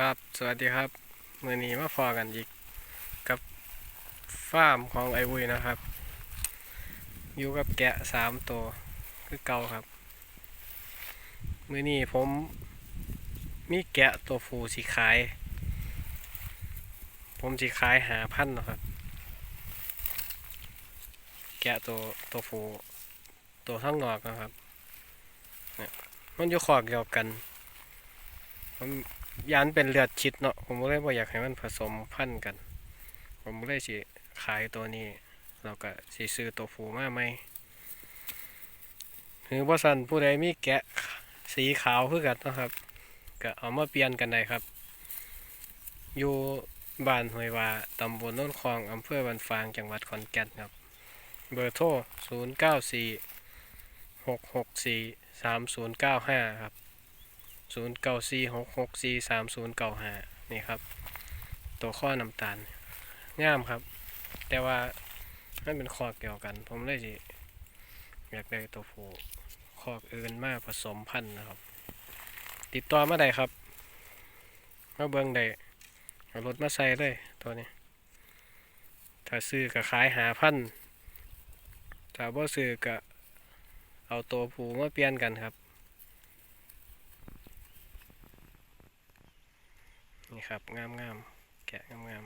ครับ สวัสดีครับมือนี้มาฟอกันอีกกับฟาร์มของไอวุยนะครับ อยู่กับแกะสามตัวคือเก่าครับมือนี้ผมมีแกะตัวฟูสีขาย ผมสีขายหาพันนะครับ แกะตัวตัวฟูตัวทั้งนอกนะครับเนี่ยมันอยู่ขอกเดียวกันผม ยานเป็นเลือดชิดเนาะผมเลยบ่อยากให้มันผสมพันธุ์กัน ผมเลยสิขายตัวนี้แล้วก็สิซื้อตัวฟูมาไหมหรือว่าสันผู้ใดมีแกะสีขาวคือกันนะครับ ก็เอามาเปลี่ยนกันได้ครับ อยู่บ้านห้วยวาตำบลโน้นคลองอำเภอบันฟางจังหวัดขอนแก่นครับ เบอร์โทร 0 9 4 6 6 4 3 0 9 5 ครับ ศูนย์เก้าสี่หกหกสี่สามศูนย์เก้าห้านี่ครับ ตัวข้อน้ำตาลงามครับ แต่ว่ามันเป็นคอกเดียวกัน ผมเลยสิอยากได้ตัวผู้คอกอื่นมาผสมพันธุ์นะครับ ติดต่อมาได้ครับมาเบิ่งได้เอารถมาใส่เลยตัวนี้ ถ้าซื้อก็ขายหาพันธุ์ถ้าบ่ซื้อก็เอาตัวผู้มาเปลี่ยนกันครับ นี่ครับงามงามแกะงามงาม